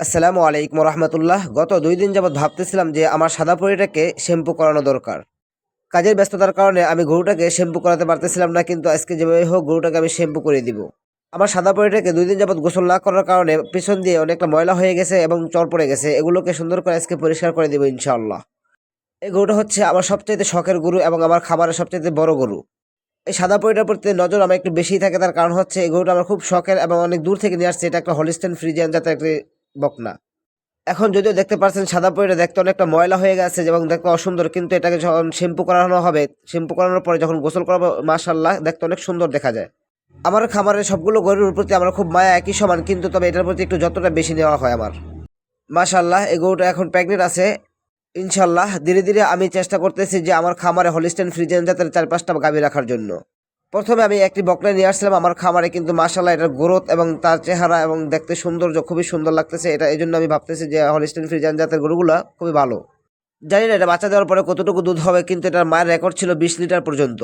আসসালামু আলাইকুম রহমতুল্লাহ গত দুই দিন যাবৎ ভাবতেছিলাম যে আমার সাদা পরিটাকে শ্যাম্পু করানো দরকার। কাজের ব্যস্ততার কারণে আমি গরুটাকে শ্যাম্পু করাতে পারতেছিলাম না, কিন্তু আজকে যেভাবে হোক গরুটাকে আমি শ্যাম্পু করে দিব। আমার সাদা পরিটাকে দুই দিন যাবৎ গোসল না করার কারণে পিছন দিয়ে অনেকটা ময়লা হয়ে গেছে এবং চর পড়ে গেছে। এগুলোকে সুন্দর করে আজকে পরিষ্কার করে দিব ইনশাআল্লাহ। এই গরুটা হচ্ছে আমার সবচাইতে শখের গরু এবং আমার খামারের সবচাইতে বড় গরু। এই সাদা পরিটার প্রতি নজর আমার একটু বেশি থাকে, তার কারণ হচ্ছে এই গরুটা আমার খুব শখের এবং অনেক দূর থেকে নিয়ে আসছে। এটা একটা হলিস্টেন ফ্রিজিয়ান যাতে একটি বকনা। এখন যদিও দেখতে পাচ্ছেন সাদা পরিটা দেখতে অনেকটা ময়লা হয়ে গেছে এবং দেখতে অসুন্দর, কিন্তু এটাকে যখন শ্যাম্পু করানো হবে। শ্যাম্পু করানোর পরে যখন গোসল করাবো মাশাল্লাহ দেখতে অনেক সুন্দর দেখা যায়। আমার খামারের সবগুলো গরুর প্রতি আমার খুব মায়া একই সমান, কিন্তু তবে এটার প্রতি একটু যতটা বেশি নেওয়া হয় আমার। মাশাল্লাহ এই গরুটা এখন প্রেগনেন্ট আছে। ইনশাল্লাহ ধীরে ধীরে আমি চেষ্টা করতেছি যে আমার খামারে হলিস্টেন ফ্রিজেন জাতের চার পাঁচটা গাভী রাখার জন্য। প্রথমে আমি একটি বকনা নিয়ে আসছিলাম। আমার খামারে কিন্তু মাশাল্লাহ এটার গ্রোথ এবং তার চেহারা এবং দেখতে সৌন্দর্য খুবই সুন্দর লাগতেছে। এটা এই জন্য আমি ভাবতেছি যে হলিস্টেন ফ্রিজান জাতের গরুগুলো খুবই ভালো। জানি না, এটা বাচ্চা দেওয়ার পরে কতটুকু দুধ হবে, কিন্তু এটার মায়ের রেকর্ড ছিল বিশ লিটার পর্যন্ত।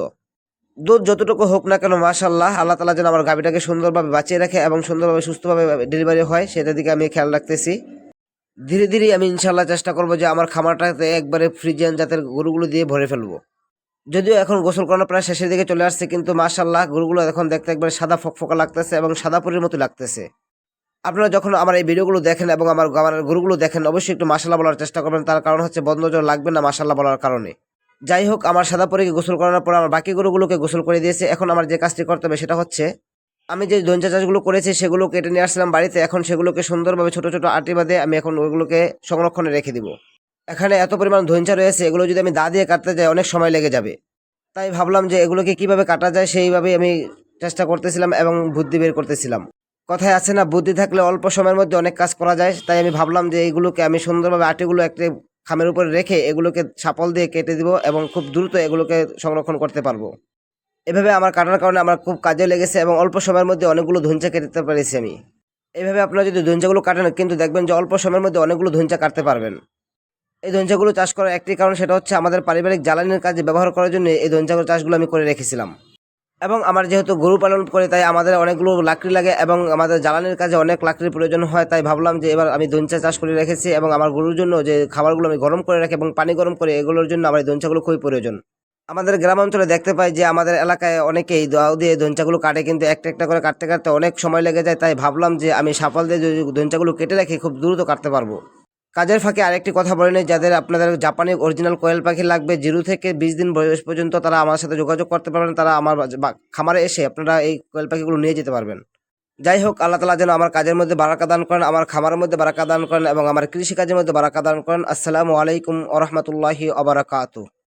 দুধ যতটুকু হোক না কেন মাশাল্লাহ আল্লাহ তালা যেন আমার গাভীটাকে সুন্দরভাবে বাঁচিয়ে রাখে এবং সুন্দরভাবে, সুস্থভাবে ডেলিভারি হয়, সেটার দিকে আমি খেয়াল রাখতেছি। ধীরে ধীরে আমি ইনশাল্লাহ চেষ্টা করব যে আমার খামারটাতে একবারে ফ্রিজিয়ান জাতের গরুগুলো দিয়ে ভরে ফেলব। যদিও এখন গোসল করানো প্রায় শেষের দিকে চলে আসছে, কিন্তু মাশাল্লাহ গরুগুলো এখন দেখতে একবারে সাদা ফকফকা লাগতেছে এবং সাদা পুরীর মতো লাগতেছে। আপনারা যখন আমার এই ভিডিওগুলো দেখেন এবং আমার আমার গরুগুলো দেখেন, অবশ্যই একটু মাসাল্লাহ বলার চেষ্টা করবেন, তার কারণ হচ্ছে বন্ধ নজর লাগবে না মাসাল্লাহ বলার কারণে। যাই হোক, আমার সাদা পরীকে গোসল করানোর পর আমার বাকি গরুগুলোকে গোসল করে দিয়েছে। এখন আমার যে কাজটি করতে হবে সেটা হচ্ছে, আমি যে ধঞ্চা চাষগুলো করেছি সেগুলো কেটে নিয়ে আসলাম বাড়িতে, এখন সেগুলোকে সুন্দরভাবে ছোট ছোট আটি বাঁধে আমি এখন ওগুলোকে সংরক্ষণে রেখে দিব। এখানে এত পরিমাণ ধৈঞ্চা রয়েছে, এগুলো যদি আমি দা দিয়ে কাটতে যাই, অনেক সময় লেগে যাবে। তাই ভাবলাম যে এগুলোকে কীভাবে কাটা যায়, সেইভাবেই আমি চেষ্টা করতেছিলাম এবং বুদ্ধি বের করতেছিলাম। কথায় আছে না, বুদ্ধি থাকলে অল্প সময়ের মধ্যে অনেক কাজ করা যায়, তাই আমি ভাবলাম যে এইগুলোকে আমি সুন্দরভাবে আটিগুলো একটি খামের উপরে রেখে এগুলোকে ছাপল দিয়ে কেটে দিব এবং খুব দ্রুত এগুলোকে সংরক্ষণ করতে পারব। এভাবে আমার কাটার কারণে আমার খুব কাজে লেগেছে এবং অল্প সময়ের মধ্যে অনেকগুলো ধঞ্চা কেটে পেরেছি আমি। এভাবে আপনারা যদি ধঞ্চাগুলো কাটেন, কিন্তু দেখবেন যে অল্প সময়ের মধ্যে অনেকগুলো ধঞ্চা কাটতে পারবেন। এই ধঞ্চাগুলো চাষ করার একটি কারণ সেটা হচ্ছে আমাদের পারিবারিক জ্বালানির কাজে ব্যবহার করার জন্য এই ধঞ্চাগুলো চাষগুলো আমি করে রেখেছিলাম। এবং আমার যেহেতু গরু পালন করে, তাই আমাদের অনেকগুলো লাকড়ি লাগে এবং আমাদের জ্বালানির কাজে অনেক লাকড়ির প্রয়োজন হয়, তাই ভাবলাম যে এবার আমি দঞ্চা চাষ করে রেখেছি এবং আমার গরুর জন্য যে খাবারগুলো আমি গরম করে রাখি এবং পানি গরম করে, এগুলোর জন্য আমার এই দঞ্চাগুলো খুবই প্রয়োজন। আমাদের গ্রাম অঞ্চলে দেখতে পাই যে আমাদের এলাকায় অনেকেই দাও দিয়ে দঞ্চাগুলো কাটে, কিন্তু একটা একটা করে কাটতে কাটতে অনেক সময় লেগে যায়, তাই ভাবলাম যে আমি সাফল দিয়ে যদি দঞ্চাগুলো কেটে রাখি, খুব দ্রুত কাটতে পারব। কাজের ফাঁকে আরেকটি কথা বলে নেই, যাদের আপনাদের জাপানি অরিজিনাল কোয়েল পাখি লাগবে। জিরো থেকে বিশ দিন বয়স পর্যন্ত তারা আমার সাথে যোগাযোগ করতে পারবেন, তারা আমার খামারে এসে আপনারা এই কোয়েল পাখিগুলো নিয়ে যেতে পারবেন। যাই হোক, আল্লাহ তালা যেন আমার কাজের মধ্যে বারাকা দান করেন, আমার খামারের মধ্যে বারাকা দান করেন এবং আমার কৃষিকাজের মধ্যে বারাকা দান করেন। আসসালামু আলাইকুম ওরহমতুল্লাহি রহমতুল্লাহি আবরাকাতু